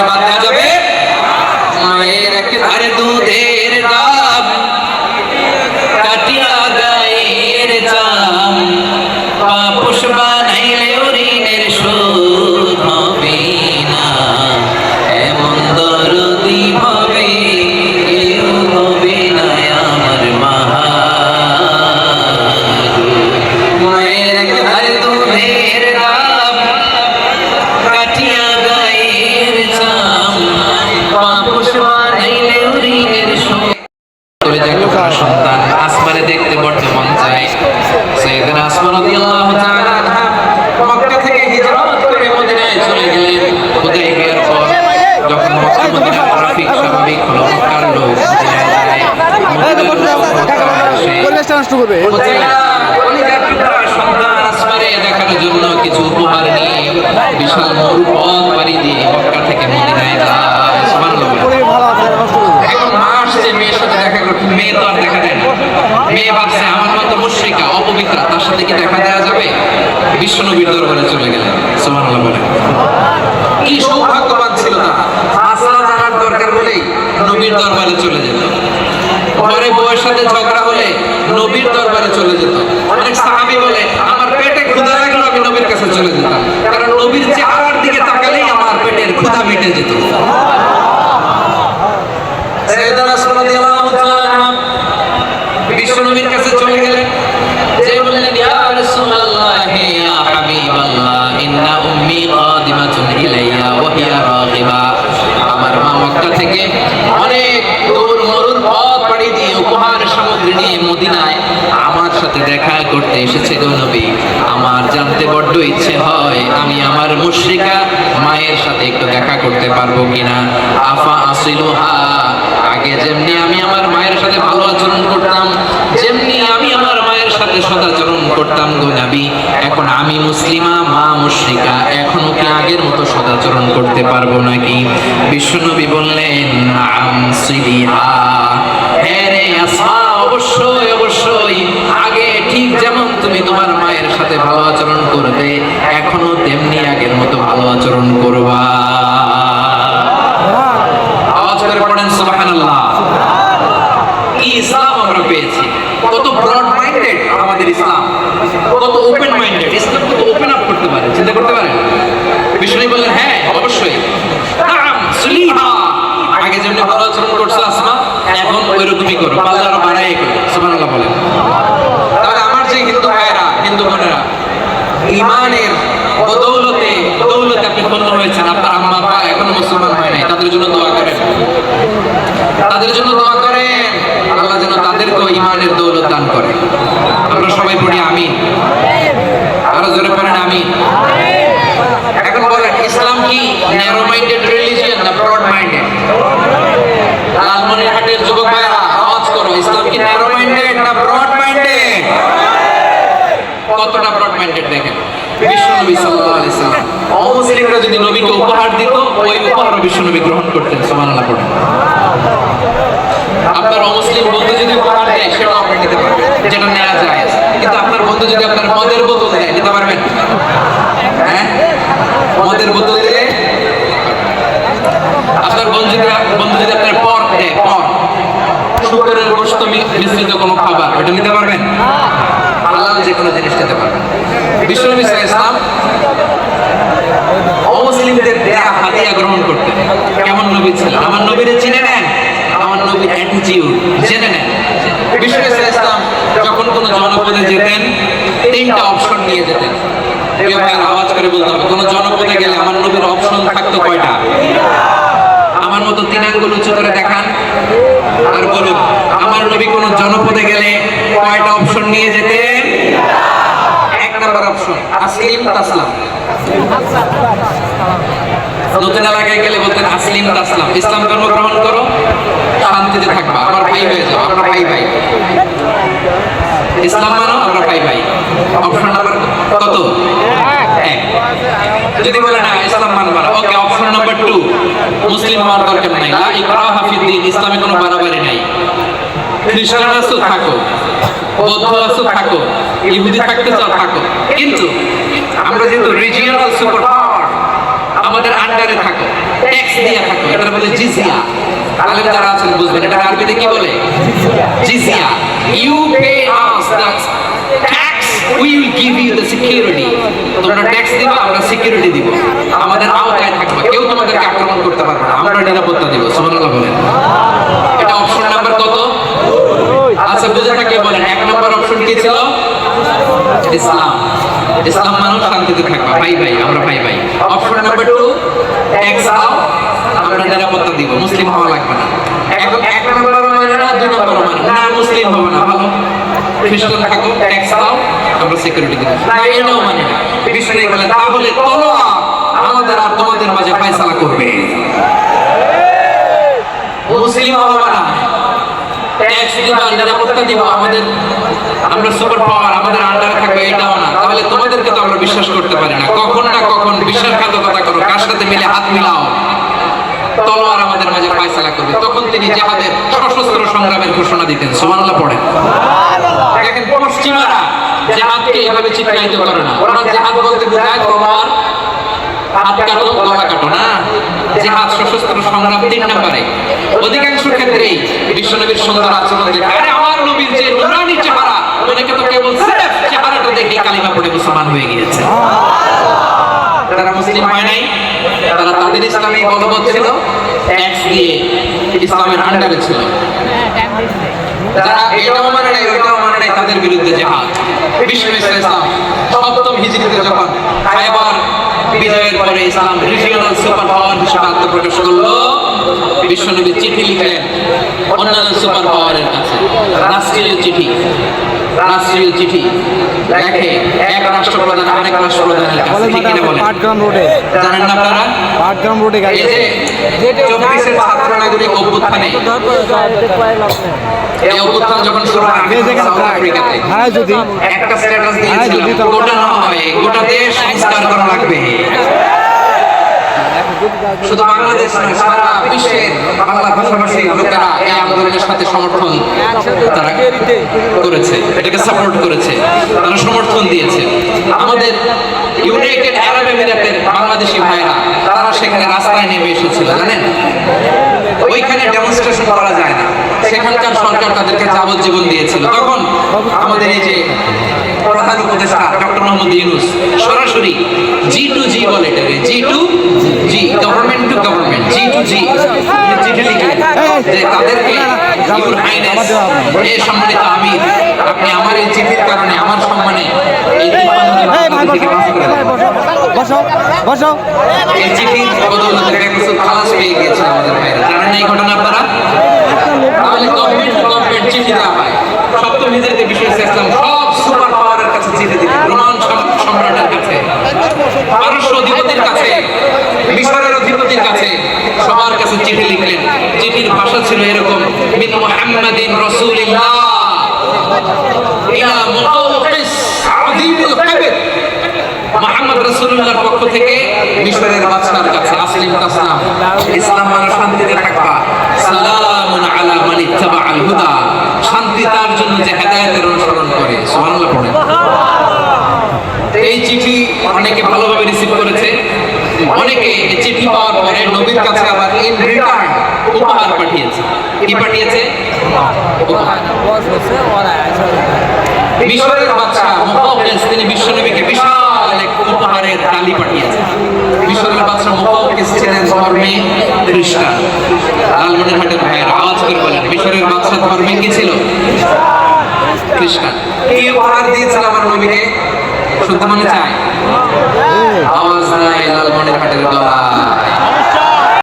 বাদ দেওয়া যাবে মায়ের একেবারে দুধের করে যে একটা সন্তান আসমানে দেখতে বড্ড মন চায় সৈয়দনা আসমান আনহা মক্কা থেকে হিজরত করে মদিনায় চলে গেলেন হুদাইবিয়ার পর যখন মক্কা মদিনা ট্রাফিক স্বাভাবিক হলো মক্কার লোক জন্য কিছু উপহার নিয়ে বিশাল মরুপথ দিয়ে মক্কা থেকে মদিনায় যায় সুবহানাল্লাহ পরিবেশ ভালো আছে নষ্ট করবে এখন মা আসছে মেয়ের সাথে দেখা করতে নবীর দরবারে আমার পেটে ক্ষুধা নবীর কাছে কারণ নবীর চেহারার দিকে তাকালেই আমার পেটের ক্ষুধা মিটে যেত সৈয়দনা রাসূল রাদিয়াল্লাহু তাআলা আনহা বিশ্বনবীর কাছে চলে গেলেন যে বললেন ইয়া রাসূলুল্লাহ ইয়া হাবিবাল্লাহ ইন্না উম্মি কাদিমাতুন ইলাইয়া ওয়া রাগিবা। আমার মা মক্কা থেকে অনেক দূর মরুর নিয়ে মদিনায় আমার সাথে দেখা করতে এসেছে গো আমার জানতে বড্ড ইচ্ছে হয় আমি আমার মুশরিকা মায়ের সাথে একটু দেখা করতে পারব কিনা। আফা আসিলুহা। আগে যেমনি আমি আমার মায়ের সাথে ভালো আচরণ করতাম মায়ের সদাচরণ করতাম গো নবী। এখন আমি মুসলিমা, মা মুশরিকা। এখনও কি আগের মতো সদাচরণ করতে পারব নাকি? বিশ্বনবী বললেন, নাম সিলিহা হ্যাঁ অবশ্যই অবশ্যই। আগে ঠিক যেমন তুমি তোমার মায়ের সাথে ভালো আচরণ করবে, এখনও তেমনি আগের মতো ভালো আচরণ করবা আওয়াজ করে পড়েন সুবহানাল্লাহ কি ইসলাম আমরা পেয়েছি কত ব্রড মাইন্ডেড আমাদের ইসলাম কত ওপেন মাইন্ডেড ইসলাম কত ওপেন আপ করতে পারে চিন্তা করতে পারেন বিষ্ণু বললেন হ্যাঁ অবশ্যই নাম সুলিহা আগে যেমনি ভালো আচরণ করছ আসমা এখন ওইরকমই করো পাল্লা আরও বাড়াই করো সুবহানাল্লাহ বলেন। তাহলে আমার যে হিন্দু ভাইয়েরা, হিন্দু বোনেরা ইমানের বদৌলতে দৌলতে আপনি ধন্য হয়েছেন, আপনার আম্মা বা এখনও মুসলমান হয় নাই, তাদের জন্য দোয়া করেন। তাদের জন্য দোয়া করেন, আল্লাহ যেন তাদেরকেও ইমানের দৌলত দান করে। আমরা সবাই পড়ি আমিন। আরও জোরে পড়েন আমিন। এখন বলেন, ইসলাম কি ন্যারো মাইন্ডেড রিলিজিয়ন না ব্রড মাইন্ডেড লালমনিরহাটের যুবক আওয়াজ কি মাইন্ডেড না ব্রড মাইন্ডেড কতটা ব্রড মাইন্ডেড দেখেন? বিশ্বনবী সাল্লাল্লাহু আলাইহি সাল্লাম অমুসলিমরা যদি নবীকে উপহার দিত, ওই উপহারও বিশ্বনবী গ্রহণ করতেন, সুবহানাল্লাহ পড়েন। আপনার অমুসলিম বন্ধু যদি উপহার দেয়, সেটাও আপনি নিতে পারবেন, যেটা নেওয়া যায়। কিন্তু আপনার বন্ধু যদি আপনার মদের বোতল দেয়, নিতে পারবেন? হ্যাঁ? মদের বোতল দিলে আপনার বন্ধু যদি বন্ধু যদি আপনার পর্ক দেয় পর্ক শুকরের গোশত মি- মিশ্রিত কোনো খাবার ওটা নিতে পারবেন? হালাল যে কোনো জিনিস নিতে পারবেন। বিশ্বনবী সাল্লাল্লাহু আলাইহি ইসলাম অমুসলিমদের দেয়া হাদিয়া গ্রহণ করতেন কেমন নবী ছিলেন আমার নবীরে চিনে নেন আমার নবীর অ্যাটিটিউড জেনে নেন। বিশ্বনবী সাল্লাল্লাহু আলাইহি ইসলাম যখন কোনো জনপদে যেতেন তিনটা অপশন নিয়ে যেতেন। কেউ ভাই আওয়াজ করে বলতে হবে কোনো জনপদে গেলে আমার নবীর অপশন থাকতো কয়টা? আমার মতো তিন আঙ্গুল উঁচু করে দেখান। আর বলুন, আমার নবী কোন জনপদে গেলে কয়টা অপশন নিয়ে যেতেন? এক নাম্বার অপশন আসলিম, তাসলাম। নতুন এলাকায় গেলে বলতেন, আসলিম, তাসলাম। ইসলাম ধর্ম গ্রহণ করো, শান্তিতে থাকবা। আমার ভাই হয়ে যাও, আমরা ভাই ভাই। ইসলাম মানো, আমরা ভাই ভাই। অপশন নাম্বার কত? যদি বলে না, ইসলাম মানবা ওকে অপশন নাম্বার টু মুসলিম হওয়ার দরকার নাই। লা ইকরাহা ফিদ্দিন ইসলামে কোনো বাড়াবাড়ি নাই। খ্রিস্টান আছো থাকো বৌদ্ধ আছো থাকো, ইহুদি থাকতে চাও, থাকো। কিন্তু আমরা যেহেতু রিজিয়নাল সুপার পাওয়ার আমাদের আন্ডারে থাকো ট্যাক্স দিয়ে থাকো এটা বলে জিজিয়া আলেম যারা আছেন বুঝবেন এটা আরবিতে কি বলে? জিজিয়া you pay us the tax we will give you the security তোমরা ট্যাক্স দিবা, আমরা সিকিউরিটি দিব আমাদের আওতায় থাকবে কেউ তোমাদেরকে আক্রমণ করতে পারবে না আমরা নিরাপত্তা দিব, সুবহানাল্লাহ বলেন। এটা অপশন নাম্বার কত? আচ্ছা বলেন এক নম্বর অপশন কি ছিল? ইসলাম। ইসলাম মানুষ শান্তিতে ভাই ভাই, আমরা ভাই ভাই। অপশন নাম্বার টু ট্যাক্স দাও আমরা নিরাপত্তা দিব। মুসলিম হওয়া লাগবে না। এক মানে না, দুই মানে। না, মুসলিম হবে না। ভালো। খ্রিস্টান থাকো ট্যাক্স দাও আমরা সিকিউরিটি দিব। এটাও মানে না। বলেন তাহলে আমাদের আর তোমাদের মাঝে ফয়সালা করবে। মুসলিম হবে না ট্যাক্স দিব নিরাপত্তা দিব আমাদের আমরা সুপার পাওয়ার আমাদের আন্ডারে থাকবে, এটাও না। তাহলে তোমাদেরকে তো আমরা বিশ্বাস করতে পারি না। কখন না কখন বিশ্বাসঘাতকতা করো, কার সাথে মিলে হাত মিলাও? তলোয়ার আমাদের মাঝে ফয়সালা করবে। তখন তিনি জাহাদের সশস্ত্র সংগ্রামের ঘোষণা দিতেন। সুবহানাল্লাহ পড়েন। দেখেন পশ্চিমারা জাহাদকে এভাবে চিত্রায়িত করে না। ওরা জাহাদ বলতে বোঝায় তোমার হাত গলা কাটো না? জেহাদ সশস্ত্র সংগ্রাম তিন নম্বরে। অধিকাংশ ক্ষেত্রেই বিশ্বনবীর সুন্দর আচরণ দেখে, আরে আমার নবীর যে নুরানি চেহারা অনেকে তো কেবল সিরেফ চেহারাটা দেখে কালিমা পড়ে মুসলমান হয়ে গিয়েছে। তারা মুসলিম হয় নাই, তারা তাদের ইসলামী বলবৎ ছিল ট্যাক্স দিয়ে ইসলামের আন্ডারে ছিল। যারা এটাও মানে নাই, ওইটাও মানে নাই, তাদের বিরুদ্ধে জেহাদ। বিশ্ব ইসলাম সপ্তম হিজরিতে যখন খায়বার বিজয়ের পরে ইসলাম রিজিওনাল সুপার পাওয়ার হিসেবে আত্মপ্রকাশ করল। বিশ্বনবী চিঠি লিখলেন অন্যান্য সুপার পাওয়ারের কাছে। রাষ্ট্রীয় চিঠি। রাষ্ট্রীয় চিঠি। লেখে এক রাষ্ট্রপ্রধান আরেক রাষ্ট্রপ্রধানের কাছে। ঠিক কিনা বলেন? পাটগ্রাম রোডে। জানেন না আপনারা? পাটগ্রাম রোডে গাড়ি এই যে চব্বিশের ছাত্র নাগরিক অভ্যুত্থানে এই অভ্যুত্থান যখন শুরু হয় সাউথ আফ্রিকাতে হ্যাঁ যদি একটা স্ট্যাটাস দিয়েছিলাম গোটা নয় গোটা দেশ সংস্কার করা লাগবে। শুধু বাংলাদেশ নয়, সারা বিশ্বের বাংলা ভাষাভাষী লোকেরা এই আন্দোলনের সাথে সমর্থন তারা করেছে, এটাকে সাপোর্ট করেছে, তারা সমর্থন দিয়েছে। আমাদের ইউনাইটেড আরব এমিরেটের বাংলাদেশি ভাইরা, তারা সেখানে রাস্তায় নেমে এসেছিল, জানেন? ওইখানে ডেমনস্ট্রেশন করা যায় না। সেখানকার সরকার তাদেরকে যাবজ্জীবন দিয়েছিল। তখন আমাদের এই যে প্রধান উপদেষ্টা ডক্টর মোহাম্মদ ইউনুস সরাসরি জি টু জি বলে এটাকে G to G government to government G to G চিঠি যে তাদেরকে ইউর হাইনেস এ সম্মানিত আমির আপনি আমার এই চিঠির কারণে আমার সম্মানে এই। বসো বসো। এই চিঠির বদৌলতে খালাস পেয়ে গিয়েছে আমাদের ভাইরা। জানেন এই ঘটনা আপনারা? তাহলে গভর্নমেন্ট টু গভর্নমেন্ট চিঠি দেওয়া হয়। সপ্তম হিজরিতে বিশ্ব ইসলাম সব চিঠি দিলেন পক্ষ থেকে ইসলাম মানে শান্তিতে থাকবা। সালামুন আলা মান ইত্তাবাআল হুদা। শান্তি তার জন্য যে হেদায়েতের অনুসরণ করে। সুবহানাল্লাহ পড়ে এই চিঠি অনেকে ভালোভাবে রিসিভ করেছে। অনেকে এই চিঠি পাওয়ার পরে নবীর কাছে আবার ইন রিটার্ন উপহার পাঠিয়েছে। কি পাঠিয়েছে? মিশরের বাদশা মুকাওকিস তিনি বিশ্বনবীকে বিশাল এক উপহারের ডালি পাঠিয়েছেন। মিশরের বাদশা মুকাওকিস ছিলেন ধর্মে খ্রিস্টান। লালমনিরহাটের ভাইয়ের আওয়াজ করে বলেন বাদশা ধর্মে কি ছিল। খ্রিস্টান কি উপহার দিয়েছিল আমার নবীকে? শুনতে মনে চায়। আওয়াজ নাই লালমনিরহাটের গলা